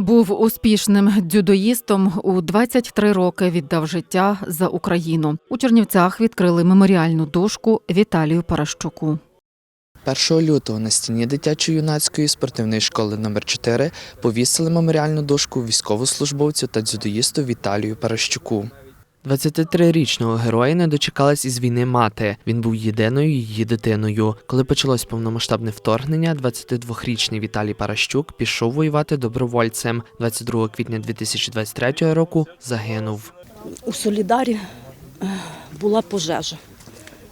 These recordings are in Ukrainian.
Був успішним дзюдоїстом. У 23 роки віддав життя за Україну. У Чернівцях відкрили меморіальну дошку Віталію Паращуку. 1 лютого на стіні дитячо-юнацької спортивної школи номер 4 повісили меморіальну дошку військовослужбовцю та дзюдоїсту Віталію Паращуку. 23-річного героя не дочекалась із війни мати. Він був єдиною її дитиною. Коли почалось повномасштабне вторгнення, 22-річний Віталій Паращук пішов воювати добровольцем. 22 квітня 2023 року загинув. У Солідарі е, була пожежа.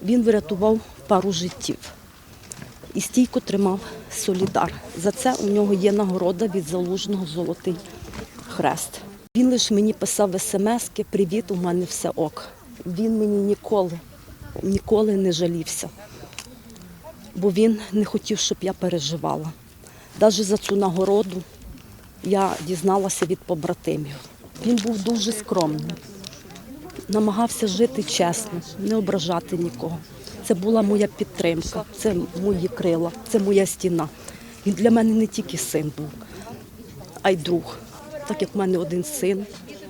Він врятував пару життів і стійко тримав Солідар. За це у нього є нагорода від залужного Золотий Хрест. Він лише мені писав смски Привіт, у мене все ок. Він мені ніколи, ніколи не жалівся, бо він не хотів, щоб я переживала. Навіть за цю нагороду я дізналася від побратимів. Він був дуже скромним намагався жити чесно, не ображати нікого. Це була моя підтримка, це мої крила, це моя стіна. Він для мене не тільки син був, а й друг. Так як в мене один син,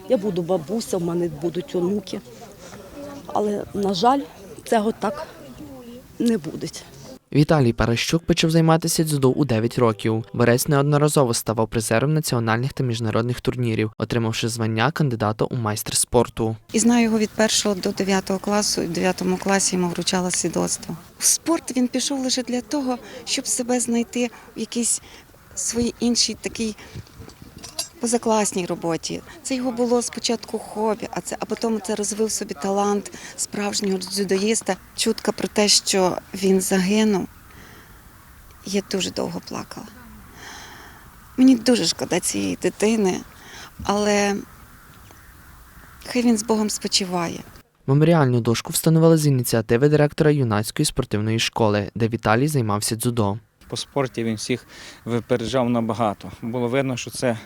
я буду бабуся, в мене будуть онуки. Але, на жаль, цього так не буде. Віталій Паращук почав займатися дзюдо у 9 років. Борець неодноразово ставав призером національних та міжнародних турнірів, отримавши звання кандидата у майстер спорту. І знаю його від першого до дев'ятого класу. І в дев'ятому класі йому вручала свідоцтво. В спорт він пішов лише для того, щоб себе знайти в якійсь своїй іншій такій позакласній роботі. Це його було спочатку хобі, а це а потім це розвив собі талант справжнього дзюдоїста. Чутка про те, що він загинув. Я дуже довго плакала. Мені дуже шкода цієї дитини, але хай він з Богом спочиває. Меморіальну дошку встановили з ініціативи директора юнацької спортивної школи, де Віталій займався дзюдо. По спорті він всіх випереджав набагато. Було видно, що це,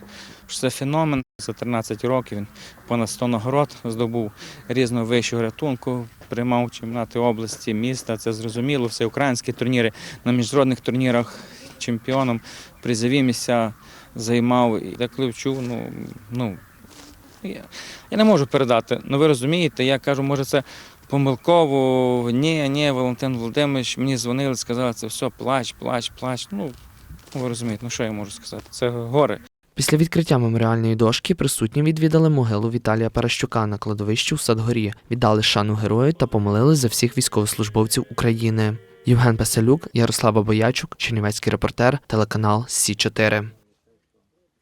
що це феномен. За 13 років він понад 100 нагород здобув різного вищого рятунку, приймав чемпіонати області, міста. Це зрозуміло, все українські турніри на міжнародних турнірах чемпіоном призові місця займав. І коли чув, ну, ну я, я не можу передати. Ну ви розумієте, я кажу, може це помилково, ні, ні, Валентин Володимирович, мені дзвонили, сказали, це все, плач, плач, плач. Ну, ви розумієте, ну що я можу сказати? Це горе. Після відкриття меморіальної дошки присутні відвідали могилу Віталія Паращука на кладовищі у Садгорі, віддали шану герою та помолились за всіх військовослужбовців України. Євген Песелюк, Ярослава Боячук, Чернівецький репортер, телеканал Сі 4